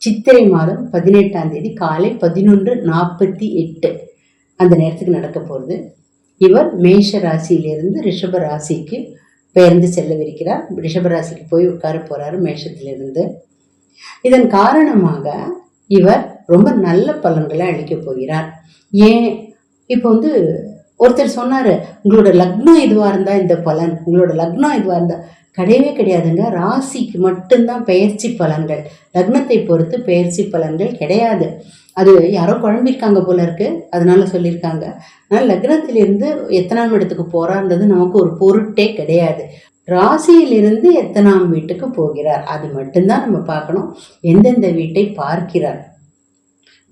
சித்திரை மாதம் பதினெட்டாம் தேதி காலை பதினொன்று நாற்பத்தி எட்டு அந்த நேரத்துக்கு நடக்க போகிறது இவர் மேஷ ராசியிலிருந்து ரிஷப ராசிக்கு பெயர்ந்து செல்லவிருக்கிறார். ரிஷப ராசிக்கு போய் உட்கார போறாரு மேஷத்திலிருந்து. இதன் காரணமாக இவர் ரொம்ப நல்ல பலன்களை அளிக்க போகிறார். ஏன்? இப்போ வந்து ஒருத்தர் சொன்னாரு உங்களோட லக்னம் இதுவா இருந்தா இந்த பலன் உங்களோட லக்னம் இதுவா இருந்தா கிடையவே கிடையாதுங்க. ராசிக்கு மட்டும்தான் பெயர்ச்சி பலன்கள். லக்னத்தை பொறுத்து பெயர்ச்சி பலன்கள் கிடையாது. அது யாரோ குழம்பிருக்காங்க போல இருக்கு. அதனால சொல்லியிருக்காங்க. ஆனால் லக்னத்திலிருந்து எத்தனாம் இடத்துக்கு போறான்றது நமக்கு ஒரு பொருட்டே கிடையாது. ராசியிலிருந்து எத்தனாம் வீட்டுக்கு போகிறார்? அது மட்டும்தான் நம்ம பார்க்கணும். எந்தெந்த வீட்டை பார்க்கிறார்?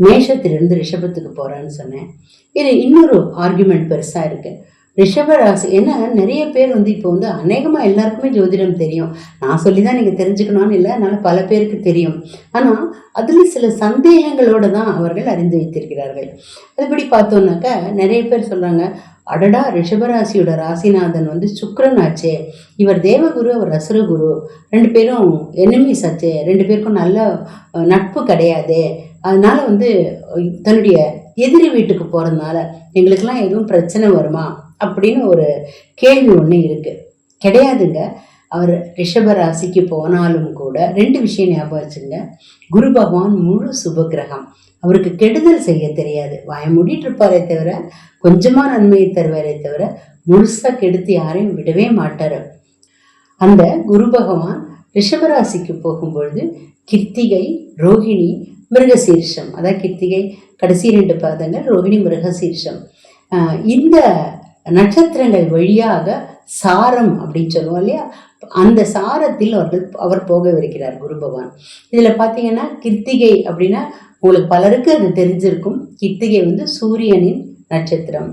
மேஷத்திலிருந்து ரிஷபத்துக்கு போறான்னு சொன்னேன். இது இன்னொரு ஆர்குமெண்ட் பெருசா இருக்கு. ரிஷபராசி ஏன்னா நிறைய பேர் வந்து இப்போ வந்து அநேகமாக எல்லாருக்குமே ஜோதிடம் தெரியும். நான் சொல்லி தான் நீங்கள் தெரிஞ்சுக்கணும்னு இல்லை அதனால் பல பேருக்கு தெரியும். ஆனால் அதில் சில சந்தேகங்களோடு தான் அவர்கள் அறிந்து வைத்திருக்கிறார்கள். அதுபடி பார்த்தோன்னாக்கா நிறைய பேர் சொல்கிறாங்க அடடா ரிஷபராசியோட ராசிநாதன் வந்து சுக்கரன் ஆச்சே. இவர் தேவகுரு அவர் அசுரகுரு. ரெண்டு பேரும் எனிமீஸ் ஆச்சே ரெண்டு பேருக்கும் நல்ல நட்பு கிடையாது. அதனால வந்து தன்னுடைய எதிரி வீட்டுக்கு போகிறதுனால எங்களுக்கெல்லாம் எதுவும் பிரச்சனை வருமா? அப்படின்னு ஒரு கேள்வி ஒன்று இருக்கு. கிடையாதுங்க. அவர் ரிஷப ராசிக்கு போனாலும் கூட ரெண்டு விஷயம் ஞாபகம் வச்சுங்க. குரு பகவான் முழு சுபகிரகம். அவருக்கு கெடுதல் செய்ய தெரியாது. வாய மூடிட்டு இருப்பாரே தவிர கொஞ்சமா நன்மையை தருவாரே தவிர முழுசா கெடுத்து யாரையும் விடவே மாட்டார். அந்த குரு பகவான் ரிஷபராசிக்கு போகும்பொழுது கிருத்திகை ரோகிணி மிருகசீர்ஷம். அதான் கிருத்திகை கடைசி ரெண்டு பாதங்கள் ரோகிணி மிருகசீர்ஷம். இந்த நட்சத்திரங்கள் வழியாக சாரம் அப்படின்னு சொல்லுவோம் இல்லையா? அந்த சாரத்தில் அவர்கள் அவர் போகவிருக்கிறார் குரு பகவான். இதில் பார்த்தீங்கன்னா கிருத்திகை அப்படின்னா உங்களுக்கு பலருக்கு அது தெரிஞ்சிருக்கும். கிருத்திகை வந்து சூரியனின் நட்சத்திரம்.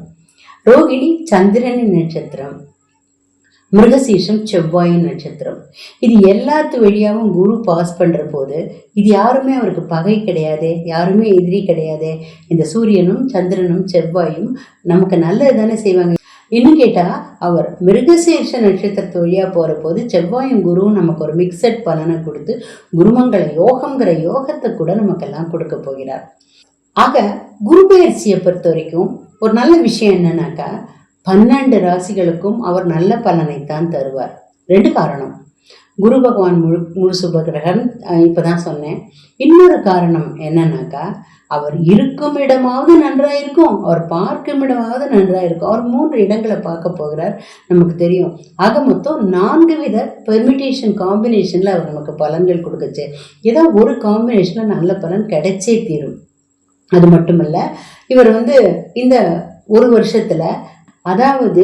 ரோகிணி சந்திரனின் நட்சத்திரம். மிருகசீஷம் செவ்வாயின் நட்சத்திரம். இது எல்லாத்து வழியாகவும் குரு பாஸ் பண்ற போது இது யாருமே அவருக்கு பகை கிடையாது யாருமே எதிரி கிடையாது. இந்த சூரியனும் சந்திரனும் செவ்வாயும் நமக்கு நல்லது தானே செய்வாங்க. இன்னும் கேட்டால் அவர் மிருகசீர்ஷ நட்சத்திரத்து வழியாக போகிற போது செவ்வாயும் குருவும் நமக்கு ஒரு மிக்சட் பலனை கொடுத்து குருமங்கள யோகங்கிற யோகத்தை கூட நமக்கெல்லாம் கொடுக்க போகிறார். ஆக குரு பயிற்சியை பொறுத்த வரைக்கும் ஒரு நல்ல விஷயம் என்னன்னாக்கா பன்னெண்டு ராசிகளுக்கும் அவர் நல்ல பலனைத்தான் தருவார். ரெண்டு காரணம். குரு பகவான் முழு முழு சுபகிரகன் இப்போதான் சொன்னேன். இன்னொரு காரணம் என்னன்னாக்கா அவர் இருக்கும் இடமாவது நன்றா இருக்கும் அவர் பார்க்கும் இடமாவது நன்றா இருக்கும் அவர் மூன்று இடங்களை பார்க்க போகிறார் நமக்கு தெரியும். ஆக மொத்தம் நான்கு வித பெர்மிட்டேஷன் காம்பினேஷன்ல அவர் நமக்கு பலன்கள் கொடுக்குச்சு. ஏதோ ஒரு காம்பினேஷன்ல நல்ல பலன் கிடைச்சே தீரும். அது மட்டுமல்ல இவர் வந்து இந்த ஒரு வருஷத்துல அதாவது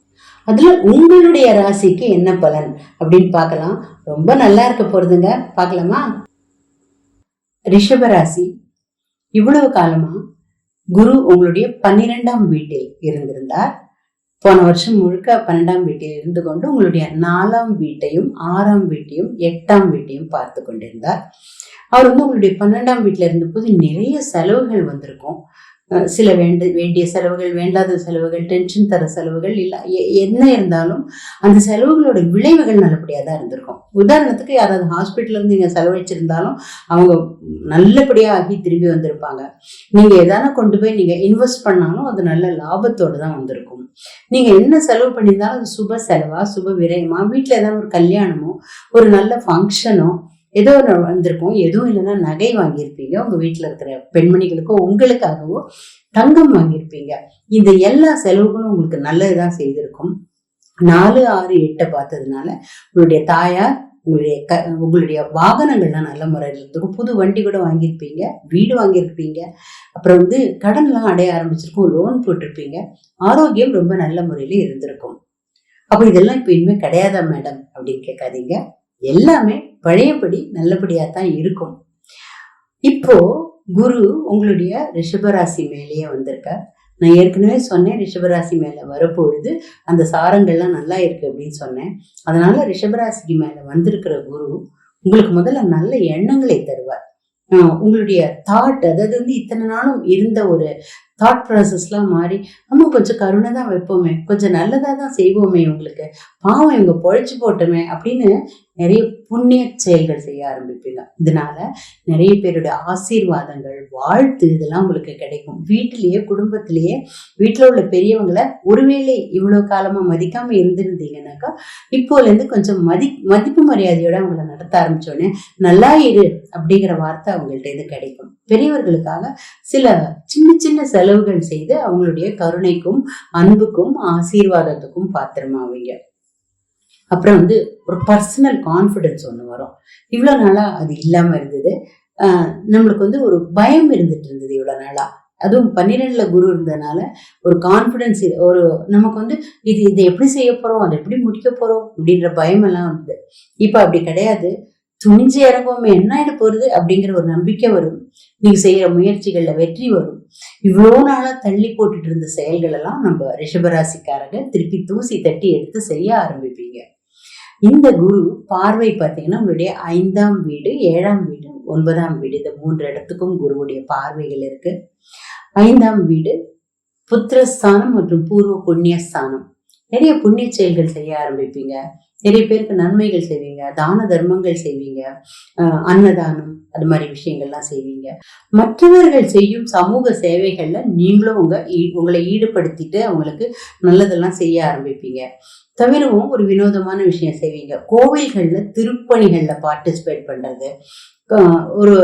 அதில் உங்களுடைய ராசிக்கு என்ன பலன் அப்படின்னு பார்க்கலாம். ரொம்ப நல்லா இருக்க போறதுங்க. பார்க்கலாமா? ரிஷப ராசி. இவ்வளவு காலமா குரு உங்களுடைய பன்னிரெண்டாம் வீட்டில் இருந்திருந்தார். போன வருஷம் முழுக்க பன்னெண்டாம் வீட்டில் இருந்து கொண்டு உங்களுடைய நாலாம் வீட்டையும் ஆறாம் வீட்டையும் எட்டாம் வீட்டையும் பார்த்து கொண்டிருந்தார். அவர் வந்து உங்களுடைய பன்னெண்டாம் வீட்டில் இருந்தபோது நிறைய செலவுகள் வந்திருக்கும். சில வேண்டு வேண்டிய செலவுகள் வேண்டாத செலவுகள் டென்ஷன் தர செலவுகள் இல்லை எ- என்ன இருந்தாலும் அந்த செலவுகளோட விளைவுகள் நல்லபடியாக தான் இருந்திருக்கும். உதாரணத்துக்கு யாராவது ஹாஸ்பிட்டல்ல இருந்து நீங்கள் செலவழிச்சிருந்தாலும் அவங்க நல்லபடியாக ஆகி திரும்பி வந்திருப்பாங்க. நீங்கள் எதான கொண்டு போய் நீங்கள் இன்வெஸ்ட் பண்ணாலும் அது நல்ல லாபத்தோடு தான் வந்திருக்கும். நீங்கள் என்ன செலவு பண்ணியிருந்தாலும் அது சுப செலவா சுப விரயமா வீட்டில் ஏதாவது ஒரு கல்யாணமோ ஒரு நல்ல ஃபங்க்ஷனோ ஏதோ ஒன்று வந்திருக்கும். எதுவும் இல்லைன்னா நகை வாங்கியிருப்பீங்க. உங்கள் வீட்டில் இருக்கிற பெண்மணிகளுக்கோ உங்களுக்காகவோ தங்கம் வாங்கியிருப்பீங்க. இந்த எல்லா செலவுகளும் உங்களுக்கு நல்லதுதான் செய்திருக்கும். நாலு ஆறு எட்டை பார்த்ததுனால உங்களுடைய தாயார் உங்களுடைய க உங்களுடைய வாகனங்கள்லாம் நல்ல முறையில் இருந்திருக்கும். புது வண்டி கூட வாங்கியிருப்பீங்க. வீடு வாங்கியிருப்பீங்க. அப்புறம் வந்து கடன்லாம் அடைய ஆரம்பிச்சிருக்கும். லோன் போட்டிருப்பீங்க. ஆரோக்கியம் ரொம்ப நல்ல முறையில் இருந்திருக்கும். அப்போ இதெல்லாம் இப்போ இனிமேல் கிடையாதா மேடம்? அப்படின்னு கேட்காதீங்க. எல்லாமே பழையபடி நல்லபடியாக தான் இருக்கும். இப்போ குரு உங்களுடைய ரிஷபராசி மேலேயே வந்திருக்க நான் ஏற்கனவே சொன்னேன் ரிஷபராசி மேலே வரப்பொழுது அந்த சாரங்கள்லாம் நல்லா இருக்கு அப்படின்னு சொன்னேன். அதனால ரிஷபராசிக்கு மேலே வந்திருக்கிற குரு உங்களுக்கு முதல்ல நல்ல எண்ணங்களை தருவார். உங்களுடைய தாட் அதாவது வந்து இத்தனை நாளும் இருந்த ஒரு தாட் ப்ராசஸ்லாம் மாறி நம்ம கொஞ்சம் கருணை தான் வைப்போமே கொஞ்சம் நல்லதாக தான் செய்வோமே இவங்களுக்கு. பாவம் இவங்க பொழைச்சி போட்டோமே அப்படின்னு நிறைய புண்ணிய செயல்கள் செய்ய ஆரம்பிப்பீங்க. இதனால நிறைய பேருடைய ஆசீர்வாதங்கள் வாழ்த்து இதெல்லாம் உங்களுக்கு கிடைக்கும். வீட்டிலேயே குடும்பத்திலேயே வீட்டில் உள்ள பெரியவங்களை ஒருவேளை இவ்வளோ காலமாக மதிக்காமல் இருந்திருந்தீங்கன்னாக்கா இப்போலேருந்து கொஞ்சம் மதி மதிப்பு மரியாதையோட அவங்கள நடத்த ஆரம்பித்தோடனே நல்லா இரு அப்படிங்கிற வார்த்தை அவங்கள்ட்ட இருந்து கிடைக்கும். பெரியவர்களுக்காக சில சின்ன சின்ன செலவுகள் செய்து அவங்களுடைய கருணைக்கும் அன்புக்கும் ஆசீர்வாதத்துக்கும் பாத்திரமாவீங்க அப்புறம் வந்து ஒரு பர்சனல் கான்ஃபிடென்ஸ் ஒன்று வரும். இவ்வளோ நாளாக அது இல்லாமல் இருந்தது. ஆஹ் நம்மளுக்கு வந்து ஒரு பயம் இருந்துட்டு இருந்தது இவ்வளோ நாளாக அதுவும் பன்னிரெண்டுல குரு இருந்ததுனால ஒரு கான்ஃபிடென்ஸ் ஒரு நமக்கு வந்து இது இதை எப்படி செய்ய போறோம்? அதை எப்படி முடிக்க போறோம்? அப்படின்ற பயம் எல்லாம் வந்தது இப்போ அப்படி கிடையாது. துணிஞ்சு இறங்குவோமே என்ன ஆயிட போறது? அப்படிங்கிற ஒரு நம்பிக்கை வரும். நீங்க செய்யற முயற்சிகள்ல வெற்றி வரும். இவ்வளோ நாளா தள்ளி போட்டுட்டு இருந்த செயல்கள் எல்லாம் நம்ம ரிஷபராசிக்காரங்க திருப்பி தூசி தட்டி எடுத்து செய்ய ஆரம்பிப்பீங்க. இந்த குரு பார்வை பார்த்தீங்கன்னா உங்களுடைய ஐந்தாம் வீடு ஏழாம் வீடு ஒன்பதாம் வீடு இந்த மூன்று இடத்துக்கும் குருவுடைய பார்வைகள் இருக்கு. ஐந்தாம் வீடு புத்திரஸ்தானம் மற்றும் பூர்வ புண்ணியஸ்தானம். நிறைய புண்ணிய செயல்கள் செய்ய ஆரம்பிப்பீங்க. நிறைய பேருக்கு நன்மைகள் செய்வீங்க. தான தர்மங்கள் செய்வீங்க. அன்னதானம் அது மாதிரி விஷயங்கள்லாம் செய்வீங்க. மற்றவர்கள் செய்யும் சமூக சேவைகள்ல நீங்களும் உங்க ஈ- உங்களை ஈடுபடுத்திட்டு அவங்களுக்கு நல்லதெல்லாம் செய்ய ஆரம்பிப்பீங்க. தவிரவும் ஒரு வினோதமான விஷயம் செய்வீங்க. கோவில்களில் திருப்பணிகளில் பார்ட்டிசிபேட் பண்றது. ஒரு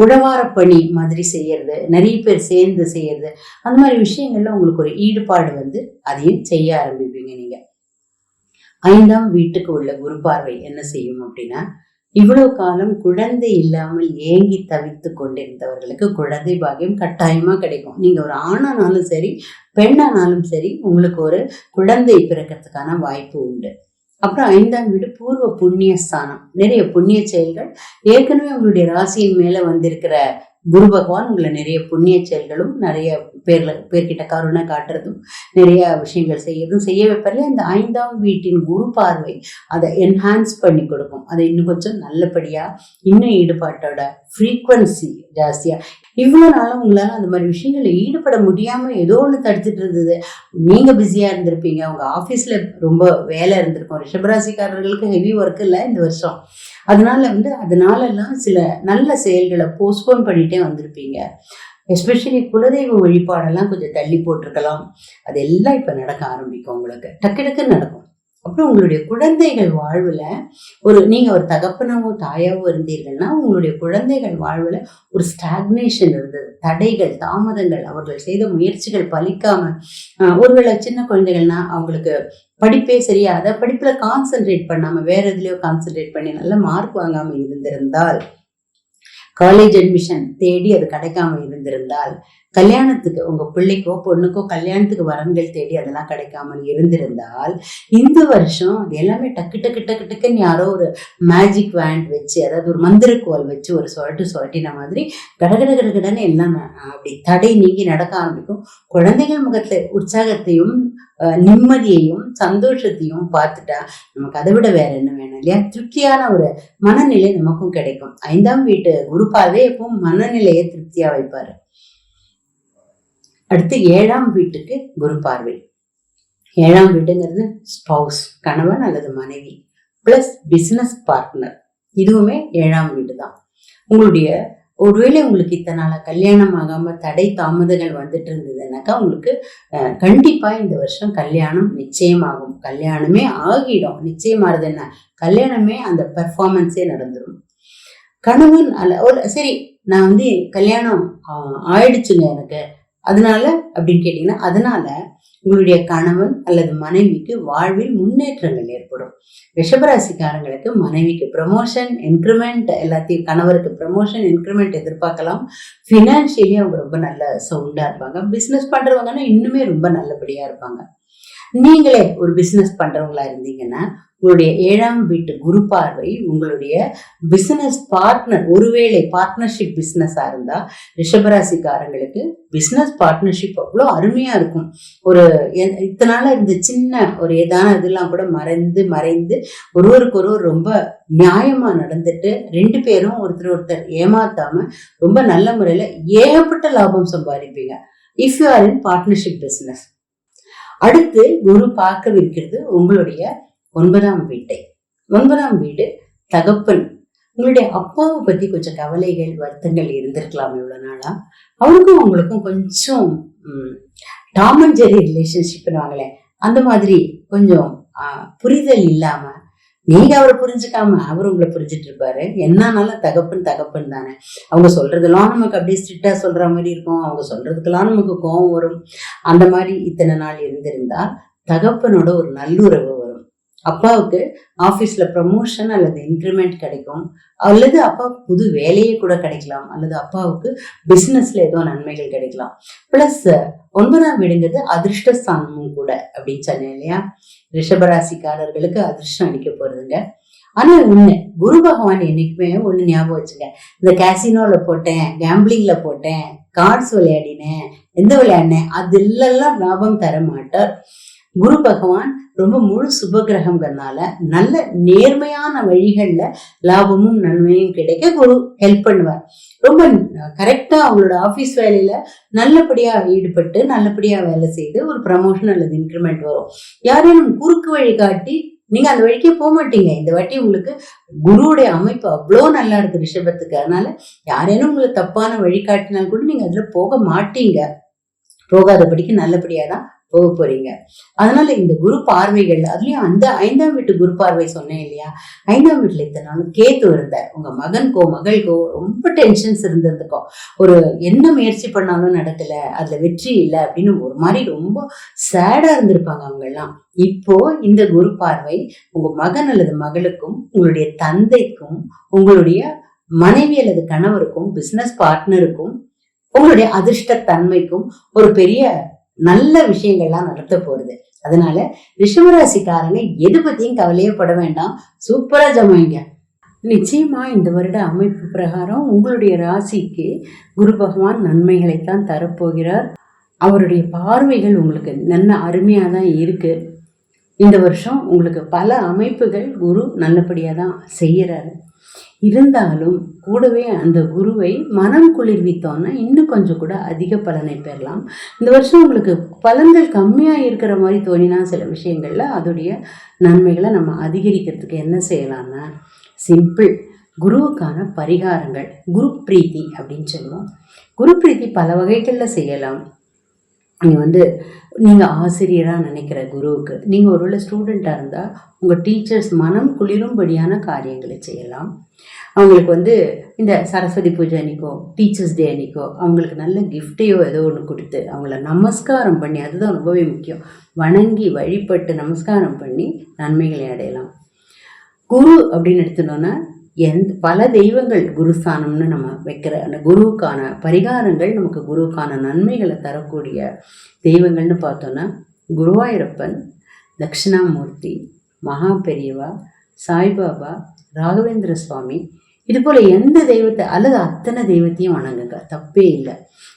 உழவார பணி மாதிரி செய்யறது நிறைய பேர் சேர்ந்து செய்யறது. அந்த மாதிரி விஷயங்கள்ல உங்களுக்கு ஒரு ஈடுபாடு வந்து அதையும் செய்ய ஆரம்பிப்பீங்க நீங்க. ஐந்தாம் வீட்டுக்கு உள்ள குரு பார்வை என்ன செய்யும் அப்படின்னா இவ்வளவு காலம் குழந்தை இல்லாமல் ஏங்கி தவித்து கொண்டிருந்தவர்களுக்கு குழந்தை பாக்கியம் கட்டாயமா கிடைக்கும். நீங்க ஒரு ஆணானாலும் சரி பெண்ணானாலும் சரி உங்களுக்கு ஒரு குழந்தை பிறக்கிறதுக்கான வாய்ப்பு உண்டு. அப்புறம் ஐந்தாம் வீடு பூர்வ புண்ணிய ஸ்தானம். நிறைய புண்ணிய செயல்கள். ஏற்கனவே உங்களுடைய ராசியின் மேல வந்திருக்கிற குரு பகவான் உங்களை நிறைய புண்ணிய செயல்களும் நிறைய பேர்ல பேர்கிட்ட கருணை காட்டுறதும் நிறைய விஷயங்கள் செய்யறதும் செய்ய வைப்பதில் இந்த ஐந்தாம் வீட்டின் குரு பார்வை அதை என்ஹான்ஸ் பண்ணி கொடுக்கும். அதை இன்னும் கொஞ்சம் நல்லபடியா இன்னும் ஈடுபாட்டோட ஃப்ரீக்வன்சி ஜாஸ்தியா. இவ்வளோ நாளும் உங்களால அந்த மாதிரி விஷயங்களில் ஈடுபட முடியாம ஏதோ ஒன்று தடுத்துட்டு இருந்தது. நீங்க பிஸியா இருந்திருப்பீங்க. உங்க ஆபீஸ்ல ரொம்ப வேலை இருந்திருக்கும். ரிஷபராசிக்காரர்களுக்கு ஹெவி ஒர்க் இல்லை இந்த வருஷம். அதனால வந்து அதனால எல்லாம் சில நல்ல செயல்களை போஸ்ட்போன் பண்ணிட்டே வந்திருப்பீங்க. எஸ்பெஷலி குலதெய்வ வழிபாடெல்லாம் கொஞ்சம் தள்ளி போட்டிருக்கலாம். அதெல்லாம் இப்போ நடக்க ஆரம்பிக்கும் உங்களுக்கு. டக்கு டக்குன்னு நடக்கும். அப்புறம் உங்களுடைய குழந்தைகள் வாழ்வில் ஒரு நீங்கள் ஒரு தகப்பனாவோ தாயாவோ இருந்தீர்கள்னா உங்களுடைய குழந்தைகள் வாழ்வில் ஒரு ஸ்டாக்னேஷன் இருந்தது தடைகள் தாமதங்கள் அவர்கள் செய்த முயற்சிகள் பலிக்காமல் ஒருவேளை சின்ன குழந்தைகள்னா அவங்களுக்கு படிப்பே சரியா அதை படிப்பில் கான்சென்ட்ரேட் பண்ணாமல் வேறு எதுலையோ கான்சென்ட்ரேட் பண்ணி நல்ல மார்க் வாங்காமல் இருந்திருந்தால் காலேஜ் அட்மிஷன் தேடி அது கிடைக்காம இருந்திருந்தால் கல்யாணத்துக்கு உங்க பிள்ளைக்கோ பொண்ணுக்கோ கல்யாணத்துக்கு வரன்கள் தேடி அதெல்லாம் கிடைக்காமல் இருந்திருந்தால் இந்த வருஷம் அது எல்லாமே டக்கு டக்கு டக்கு டக்குன்னு யாரோ ஒரு மேஜிக் வேண்ட் வச்சு அதாவது ஒரு மந்திரக்கோல் வச்சு ஒரு சொலட்டு சொலட்டின மாதிரி கடகட கடகடன்னு எல்லாம் அப்படி தடை நீங்கி நடக்க ஆரம்பிக்கும். குழந்தைகள் முகத்துல உற்சாகத்தையும் அஹ், நிம்மதியையும் சந்தோஷத்தையும் பார்த்துட்டா நமக்கு அதை விட வேற என்ன வேணும் இல்லையா? திருப்தியான ஒரு மனநிலை நமக்கும் கிடைக்கும். ஐந்தாம் வீட்டு குருப்பாவே எப்பவும் மனநிலையை திருப்தியா வைப்பாரு. அடுத்து ஏழாம் வீட்டுக்கு குரு பார்வை. ஏழாம் வீடுங்கிறது ஸ்பவுஸ் கணவன் அல்லது மனைவி பிளஸ் பிஸ்னஸ் பார்ட்னர் இதுவுமே ஏழாம் வீடு தான் உங்களுடைய ஒருவேளை உங்களுக்கு இத்தனை கல்யாணம் ஆகாம தடை தாமதங்கள் வந்துட்டு இருந்ததுனாக்கா உங்களுக்கு கண்டிப்பா இந்த வருஷம் கல்யாணம் நிச்சயமாகும். கல்யாணமே ஆகிடும். நிச்சயமாறது என்ன? கல்யாணமே அந்த பெர்ஃபார்மன்ஸே நடந்துடும் கணவன் அல்ல ஒரு சரி நான் வந்து கல்யாணம் ஆயிடுச்சுங்க எனக்கு. அதனால அப்படின்னு கேட்டீங்கன்னா அதனால உங்களுடைய கணவன் அல்லது மனைவிக்கு வாழ்வில் முன்னேற்றங்கள் ஏற்படும். ரிஷபராசிக்காரங்களுக்கு மனைவிக்கு ப்ரமோஷன் இன்க்ரிமெண்ட் எல்லாத்தையும் கணவருக்கு ப்ரமோஷன் இன்க்ரிமெண்ட் எதிர்பார்க்கலாம். ஃபினான்ஷியலி அவங்க ரொம்ப நல்ல சவுண்டா இருப்பாங்க. பிஸ்னஸ் பண்றவங்கன்னா இன்னுமே ரொம்ப நல்லபடியா இருப்பாங்க. நீங்களே ஒரு பிசினஸ் பண்றவங்களா இருந்தீங்கன்னா உங்களுடைய ஏழாம் வீட்டு குரு பார்வை உங்களுடைய பிசினஸ் பார்ட்னர் ஒருவேளை பார்ட்னர்ஷிப் பிஸ்னஸாக இருந்தால் ரிஷபராசிக்காரங்களுக்கு பிஸ்னஸ் பார்ட்னர்ஷிப் அவ்வளோ அருமையாக இருக்கும். ஒரு எ- இந்த சின்ன ஒரு ஏதான இதெல்லாம் கூட மறைந்து மறைந்து ஒருவருக்கு ஒருவர் ரொம்ப நியாயமாக நடந்துட்டு ரெண்டு பேரும் ஒருத்தர் ஒருத்தர் ஏமாத்தாமல் ரொம்ப நல்ல முறையில் ஏகப்பட்ட லாபம் சம்பாதிப்பீங்க. If you are in partnership business அடுத்து குரு பார்க்கவிருக்கிறது உங்களுடைய ஒன்பதாம் வீட்டை. ஒன்பதாம் வீடு தகப்பன். உங்களுடைய அப்பாவை பத்தி கொஞ்சம் கவலைகள் வருத்தங்கள் இருந்திருக்கலாம் இவ்வளவு நாளா? அவருக்கும் உங்களுக்கும் கொஞ்சம் டாம் அண்ட் ஜெரி ரிலேஷன்ஷிப்னுவாங்களே அந்த மாதிரி கொஞ்சம் புரிதல் இல்லாம நீங்க அவரை புரிஞ்சுக்காம அவர் உங்களை புரிஞ்சிட்டு இருப்பாரு. என்னன்னாலும் தகப்பன் தகப்பன் தானே. அவங்க சொல்றதெல்லாம் நமக்கு அப்படியே ஸ்ட்ரிக்டா சொல்ற மாதிரி இருக்கும். அவங்க சொல்றதுக்கெல்லாம் நமக்கு கோபம் வரும். அந்த மாதிரி இத்தனை நாள் இருந்திருந்தா தகப்பனோட ஒரு நல்லுறவு அப்பாவுக்கு ஆஃபீஸில் ப்ரமோஷன் அல்லது இன்க்ரிமெண்ட் கிடைக்கும். அல்லது அப்பாவுக்கு புது வேலையே கூட கிடைக்கலாம். அல்லது அப்பாவுக்கு பிஸ்னஸில் ஏதோ நன்மைகள் கிடைக்கலாம். ப்ளஸ் ஒன்பதாம் வீடுங்கிறது அதிர்ஷ்டஸ்தானமும் கூட அப்படின்னு சொன்னேன் இல்லையா? ரிஷபராசிக்காரர்களுக்கு அதிர்ஷ்டம் அடிக்க போறதுங்க. ஆனா உண்மை குரு பகவான் என்னைக்குமே ஒண்ணு ஞாபகம் வச்சுங்க. இந்த கேசினோல போட்டேன் கேம்பிளிங்ல போட்டேன் கார்ட்ஸ் விளையாடினேன் எந்த விளையாடினேன் அதெல்லாம் லாபம் தர மாட்டார். குரு பகவான் ரொம்ப முழு சுபகிரகங்கிறதுனால நல்ல நேர்மையான வழிகளில் லாபமும் நன்மையும் கிடைக்க குரு ஹெல்ப் பண்ணுவார். ரொம்ப கரெக்டாக அவங்களோட ஆஃபீஸ் வேலையில் நல்லபடியாக ஈடுபட்டு நல்லபடியாக வேலை செய்து ஒரு ப்ரமோஷன் அல்லது இன்க்ரிமெண்ட் வரும். யாரேனும் குறுக்கு வழி காட்டி நீங்க அந்த வழிக்கே போக மாட்டீங்க. இந்த வாட்டி உங்களுக்கு குருவுடைய அமைப்பு அவ்வளோ நல்லா இருக்கு ரிஷபத்துக்கு. அதனால யாரேனும் உங்களை தப்பான வழி காட்டினால் கூட நீங்க அதுல போக மாட்டீங்க. போகாதபடிக்கு நல்லபடியாக தான் போக போறீங்க அதனால இந்த குரு பார்வைகள் அதுலயும் அந்த ஐந்தாம் வீட்டு குரு பார்வை சொன்னேன் இல்லையா? ஐந்தாம் வீட்டுல இத்தனை நாளும் கேத்து இருந்தார் உங்க மகனுக்கோ மகளுக்கோ ரொம்ப டென்ஷன்ஸ் இருந்ததுக்கோ ஒரு என்ன முயற்சி பண்ணாலும் நடக்கல அதுல வெற்றி இல்லை அப்படின்னு ஒரு மாதிரி ரொம்ப சேடா இருந்திருப்பாங்க அவங்க எல்லாம் இப்போ இந்த குரு பார்வை உங்க மகன் அல்லது மகளுக்கும் உங்களுடைய தந்தைக்கும் உங்களுடைய மனைவி அல்லது கணவருக்கும் பிசினஸ் பார்ட்னருக்கும் உங்களுடைய அதிர்ஷ்ட தன்மைக்கும் ஒரு பெரிய நல்ல விஷயங்கள்லாம் நடத்த போறது. அதனால ரிஷபராசிக்காரங்க எது பத்தியும் கவலையே பட வேண்டாம். சூப்பரா ஜமாயிங்க நிச்சயமா இந்த வருட அமைப்பு பிரகாரம் உங்களுடைய ராசிக்கு குரு பகவான் நன்மைகளைத்தான் தரப்போகிறார். அவருடைய பார்வைகள் உங்களுக்கு நல்ல அருமையாக தான் இருக்கு. இந்த வருஷம் உங்களுக்கு பல அமைப்புகள் குரு நல்லபடியாக தான் செய்கிறாரு இருந்தாலும் கூடவே அந்த குருவை மனம் குளிர்வித்தோன்னா இன்னும் கொஞ்சம் கூட அதிக பலனை பெறலாம். இந்த வருஷம் உங்களுக்கு பலன்கள் கம்மியாக இருக்கிற மாதிரி தோணினா சில விஷயங்களில் அதோடைய நன்மைகளை நம்ம அதிகரிக்கிறதுக்கு என்ன செய்யலாம்னா சிம்பிள் குருவுக்கான பரிகாரங்கள் குரு பிரீத்தி அப்படின்னு சொல்லுவோம். குரு பிரீத்தி பல வகைகளில் செய்யலாம். நீங்கள் வந்து நீங்கள் ஆசிரியராக நினைக்கிற குருவுக்கு நீங்கள் ஒருவேளை ஸ்டூடெண்ட்டாக இருந்தால் உங்கள் டீச்சர்ஸ் மனம் குளிரும்படியான காரியங்களை செய்யலாம். அவங்களுக்கு வந்து இந்த சரஸ்வதி பூஜை அன்னைக்கோ டீச்சர்ஸ் டே அன்னைக்கோ அவங்களுக்கு நல்ல கிஃப்டையோ ஏதோ ஒன்று கொடுத்து அவங்கள நமஸ்காரம் பண்ணி அதுதான் ரொம்பவே முக்கியம். வணங்கி வழிபட்டு நமஸ்காரம் பண்ணி நன்மைகளை அடையலாம். குரு அப்படின்னு எடுத்துனோன்னா எந்த பல தெய்வங்கள் குருஸ்தானம்னு நம்ம வைக்கிற அந்த குருவுக்கான பரிகாரங்கள் நமக்கு குருவுக்கான நன்மைகளை தரக்கூடிய தெய்வங்கள்னு பார்த்தோன்னா குருவாயூரப்பன் தட்சிணாமூர்த்தி மகா பெரியவா சாய்பாபா ராகவேந்திர சுவாமி இது போல் எந்த தெய்வத்தை அல்லது அத்தனை தெய்வத்தையும் வணங்குங்க. தப்பே இல்லை.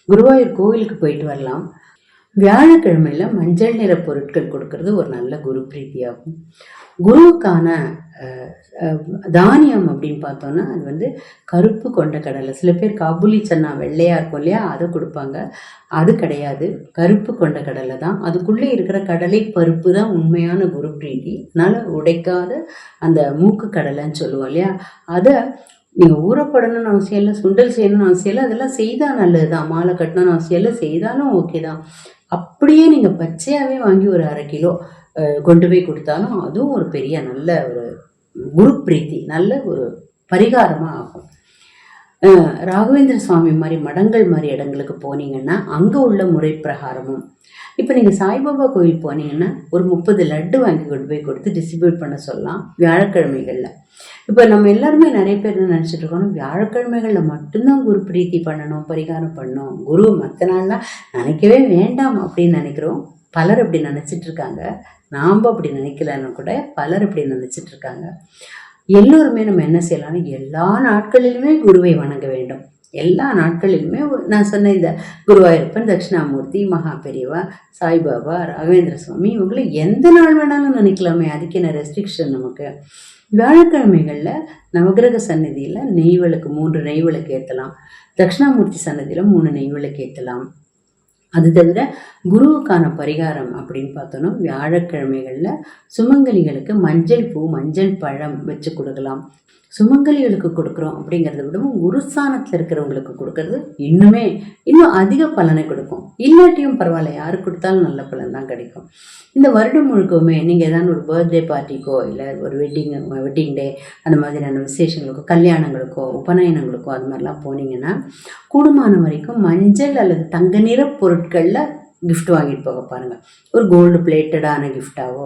குருவாயூர் கோவிலுக்கு போயிட்டு வரலாம். வியாழக்கிழமையில மஞ்சள் நிற பொருட்கள் கொடுக்கறது ஒரு நல்ல குரு பிரீத்தியாகும். குருவுக்கான தானியம் அப்படின்னு பார்த்தோன்னா அது வந்து கருப்பு கொண்ட கடலை. சில பேர் காபூலி சன்னா வெள்ளையாக இருக்கும் இல்லையா அதை கொடுப்பாங்க. அது கிடையாது. கருப்பு கொண்ட கடலை தான். அதுக்குள்ளே இருக்கிற கடலை பருப்பு தான் உண்மையான குரு பிரீதி அதனால் உடைக்காத அந்த மூக்கு கடலைன்னு சொல்லுவோம் இல்லையா அதை நீங்கள் ஊறப்படணும்னு அவசியம் இல்லை சுண்டல் செய்யணும்னு அவசியம் இல்லை. அதெல்லாம் செய்தால் நல்லது தான். மாலை கட்டணும்னு அவசியம் இல்லை செய்தாலும் ஓகே தான். அப்படியே நீங்கள் பச்சையாகவே வாங்கி ஒரு அரை கிலோ கொண்டு போய் கொடுத்தாலும் அதுவும் ஒரு பெரிய நல்ல ஒரு குரு பிரீத்தி நல்ல ஒரு பரிகாரமாக ஆகும். ராகவேந்திர சுவாமி மாதிரி மடங்கள் மாதிரி இடங்களுக்கு போனீங்கன்னா அங்கே உள்ள முறை பிரகாரமும் இப்போ நீங்கள் சாய்பாபா கோயில் போனீங்கன்னா ஒரு முப்பது லட்டு வாங்கி கொண்டு போய் கொடுத்து டிஸ்ட்ரிபியூட் பண்ண சொல்லலாம் வியாழக்கிழமைகளில். இப்போ நம்ம எல்லாருமே நிறைய பேர் என்ன நினச்சிட்டு இருக்கோம் வியாழக்கிழமைகளில் மட்டும்தான் குரு பிரீத்தி பண்ணணும் பரிகாரம் பண்ணணும். குரு மற்ற நாள்லாம் நினைக்கவே வேண்டாம் அப்படின்னு நினைக்கிறோம். பலர் அப்படி நினச்சிட்டு இருக்காங்க நாம் அப்படி நினைக்கலன்னு கூட பலர் அப்படி நினச்சிட்டு இருக்காங்க எல்லோருமே நம்ம என்ன செய்யலாம்னு எல்லா நாட்களிலுமே குருவை வணங்க வேண்டும். எல்லா நாட்களிலுமே நான் சொன்ன இந்த குருவாயூரப்பன் தட்சிணாமூர்த்தி மகா பெரியவா சாய்பாபா ராகவேந்திர சுவாமி இவங்களை எந்த நாள் வேணாலும் நினைக்கலாமே. அதுக்கு என்ன ரெஸ்ட்ரிக்ஷன் நமக்கு? வியாழக்கிழமைகளில் நவகிரக சன்னதியில் நெய் விளக்கு மூன்று நெய் விளக்கு ஏற்றலாம் தட்சிணாமூர்த்தி சன்னதியில் மூணு நெய் விளக்கு ஏற்றலாம் அது தவிர குருவுக்கான பரிகாரம் அப்படின்னு பார்த்தோன்னா வியாழக்கிழமைகளில் சுமங்கலிகளுக்கு மஞ்சள் பூ மஞ்சள் பழம் வச்சு கொடுக்கலாம். சுமங்கலிகளுக்கு கொடுக்குறோம் அப்படிங்கிறத விடவும் உருசானத்தில் இருக்கிறவங்களுக்கு கொடுக்கறது இன்னுமே இன்னும் அதிக பலனை கொடுக்கும். இல்லாட்டியும் பரவாயில்ல யாரு கொடுத்தாலும் நல்ல பலன் தான் கிடைக்கும். இந்த வருடம் முழுக்கவுமே நீங்கள் ஏதாவது ஒரு பர்த்டே பார்ட்டிக்கோ இல்லை ஒரு வெட்டிங் வெட்டிங் டே அந்த மாதிரியான விசேஷங்களுக்கோ கல்யாணங்களுக்கோ உபநயனங்களுக்கோ அது மாதிரிலாம் போனீங்கன்னா கூடுமான வரைக்கும் மஞ்சள் அல்லது தங்க நிற பொருட்களில் கிஃப்ட் வாங்கிட்டு போக பாருங்கள் ஒரு கோல்டு பிளேட்டடான கிஃப்டாவோ